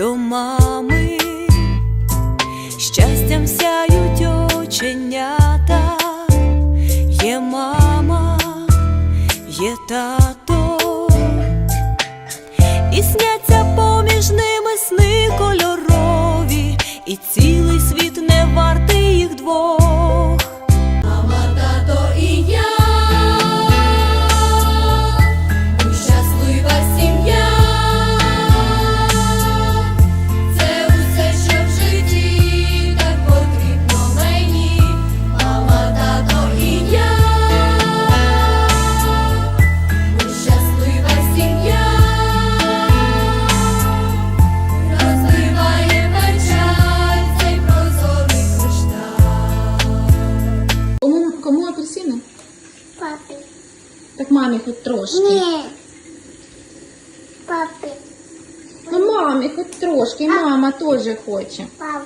до мами, щастям сяють оченята, є мама, є тато, і сняться поміж ними сни кольорові, і цілий світ не вартий їх двох. Так хоч трошки. Ні. Папі. Ну мамі хоч трошки, мама теж хоче. Пап.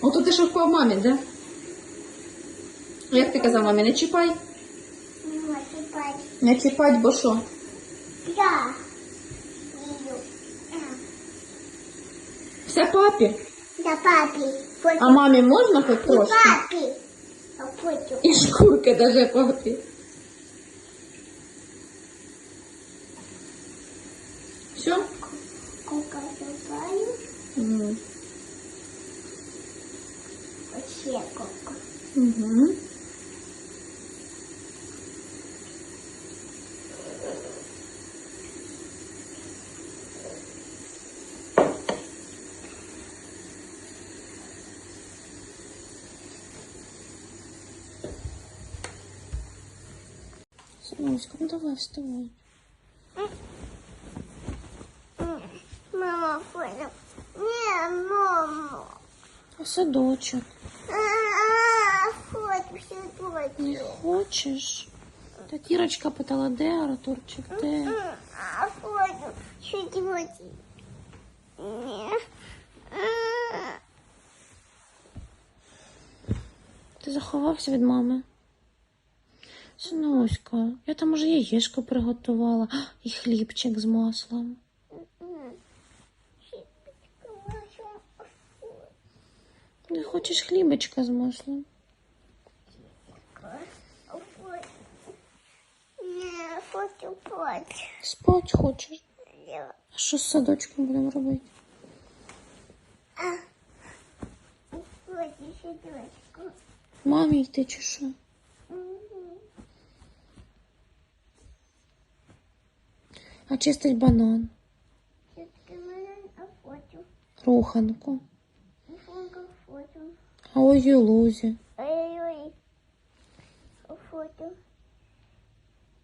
Ото ти що впав мамі, да? Як ти казав мамі, не чіпай? Ну, тепер Не чіпать, бо що? я. Все папі. Да папі. А мамі можна хоч трошки? папі. І шкурки даже папі. Все? Кока забаю. Угу. Оце кока. Угу. Сонечка, ну давай вставай. Мама, понял. Не, мама. А садочок? А, Хочу Не сюди. хочеш? Та Кірочка питала, де Артурчик, де? А хочу. Ні. Ти заховався від мами? Синуська, я там уже яєшко приготувала і хлібчик з маслом. Не хочеш хлібочка з маслом? Не, хочу плачь. Спать хочеш? А що з садочком будемо робити? Мамі йти чи що? А чистить банан, Все-таки мене охотю. руханку. А ой лузі, Ой-ой. Охотю.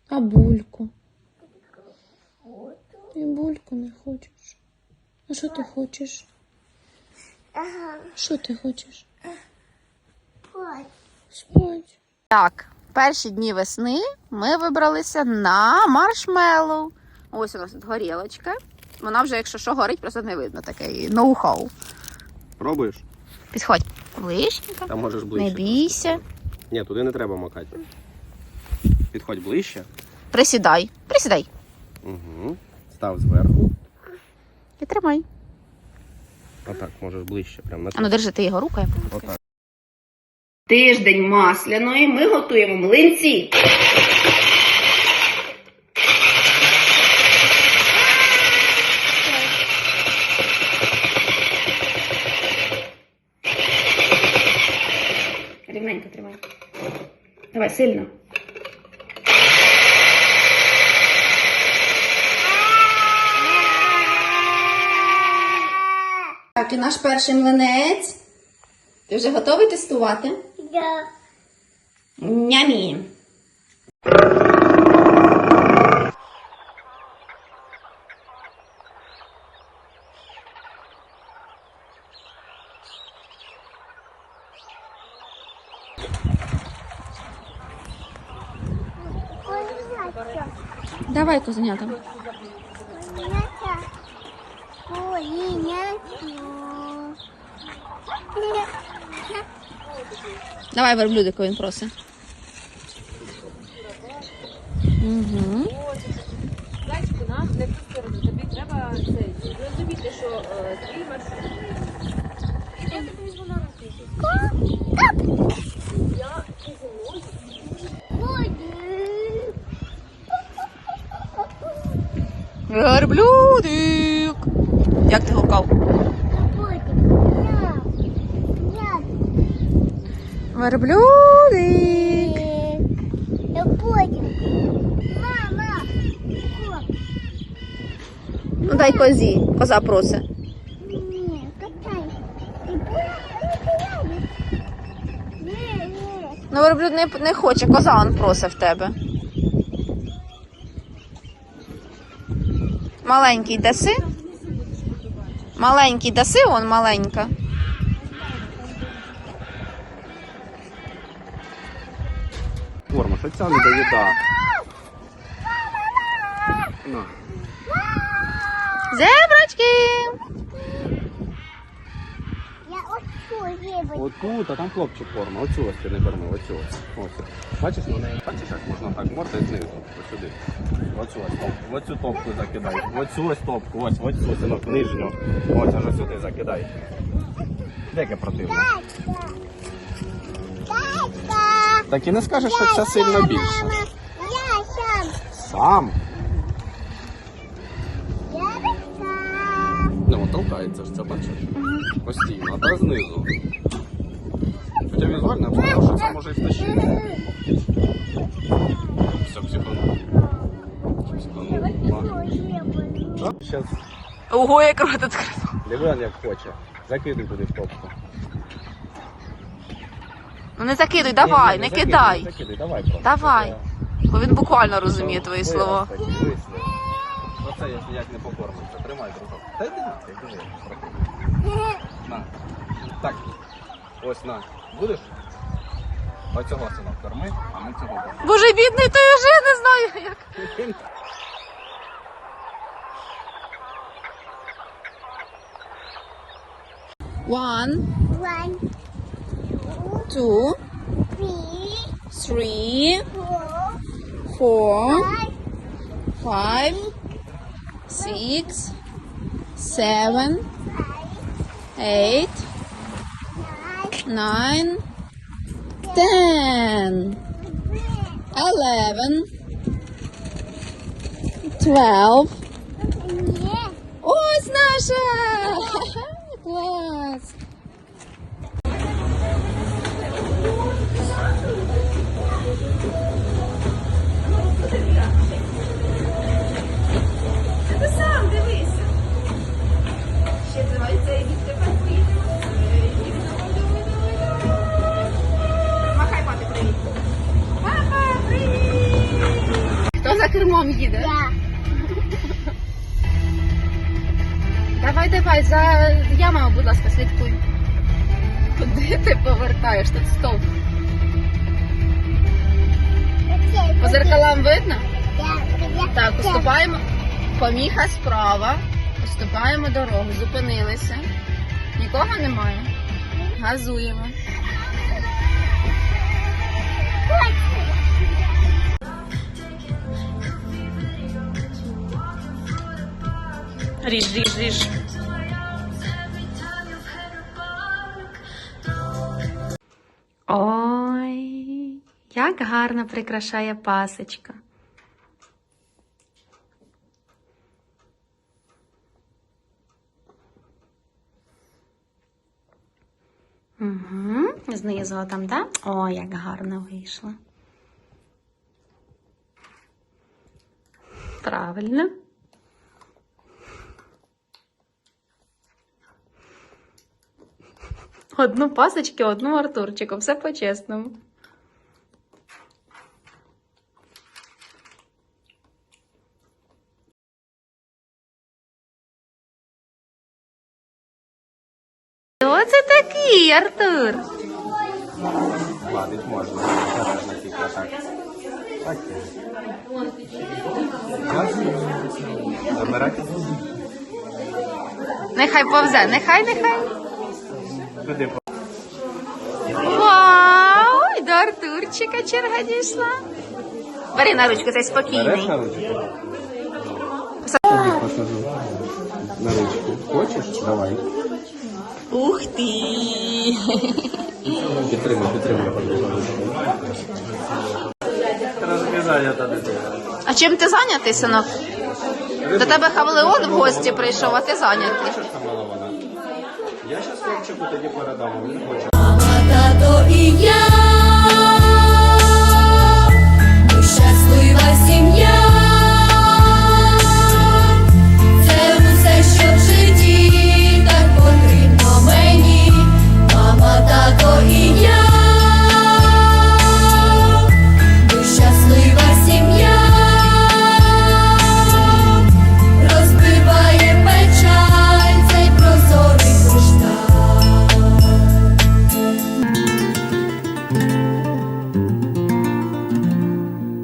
а бульку. І бульку не хочеш. А що ти хочеш? Ага. Що ти хочеш? Плачь. Спать. Так, перші дні весни ми вибралися на маршмеллоу. Ось у нас тут горілочка. Вона вже, якщо що, горить, просто не видно такий ноу-хау. Пробуєш? Підходь ближченько, Там можеш ближче. не бійся. Ні, туди не треба макати. Підходь ближче. Присідай, присідай. Угу. Став зверху. І тримай. Отак, можеш ближче. Прям на А ну держи ти його рукою. Отак. Тиждень масляної ми готуємо млинці. Рівненько тримай. Давай сильно. Так, і наш перший млинець. Ти вже готовий тестувати? Да. Нямі. Давай, козенята. Поліняча. Поліняча. Давай верблюдику він просить. Угу. Зайчику, нам не. Тобі треба це зрозуміти, що е, твій маршрут. Я тобі візьму на руки. Я і зимою. Верблюдик. Як ти гукав? Верблюдик. Мама. Ну дай козі. Коза просить. Ну, верблюд не, не хоче, коза он просить в тебе. Маленький даси? Маленький даси, он маленька. Форма, що ця не доїда? На. Зебрачки! Я от цю їбу. Отут, а там хлопчик форма. Оцю ось ти не корми, оцю ось. Ось. Бачиш, вона бачиш, як можна так морти знизу, ось сюди. Оцю ось топку, оцю топку закидай. Оцю ось топку, ось, оцю, синок, нижню. Ось, аж сюди закидай. Деяке противно. Так і не скажеш, що ця сильно більше. Я сам. Сам. Ну, толкається ж це, бачиш? Постійно, та знизу. Хоча візуально, я подумав, що це може і стащити. Все, психанув. Психанув. Цю їбу. Зараз Ого, як рот відкрив. Лівен як хоче. Закидуй туди в топку. Ну не закидуй, давай, не закидуй, кидай. Закидуй, давай просто. Давай. Бо він буквально розуміє твої Вираз слова. такий, вислів. Оце я ніяк не покормився. Тримай, дружок. Та йди на, ти. На. Так. Ось на. Будеш? Оцього синок корми, а ми цього будемо. Боже, бідний, той вже не знаю як. One, One, two, three, three, four, four, five, five, six, seven, eight, nine, 10, 11, 12. О, oh, it's Nasha! Кермом їде? Я. Давай, давай, за ямами, будь ласка, слідкуй. Куди ти повертаєш? Тут стовп. По зеркалам видно? Так, я. уступаємо. Поміха справа. Уступаємо дорогу. Зупинилися. Нікого немає. Газуємо. Ріж, ріж, ріж. Ой, як гарно прикрашає пасочка. Угу. Знизу там, да? О, як гарно вийшло. Правильно. Одну пасочки, одну Артурчику. Все по-чесному. Хто це такий, Артур? Гладить можна. Нехай повзе, нехай, нехай. Туди Вау! І до Артурчика черга дійшла. Бери на ручку, ти Береш спокійний. на ручку? Тобі посажу. На ручку. Хочеш? Давай. Ух ти! Подруга та дитина. А чим ти зайнятий, синок? До тебе Хавлеон в гості прийшов, а ти зайнятий. Я сейчас хлопчику тоді передам, він хоче. Тато і я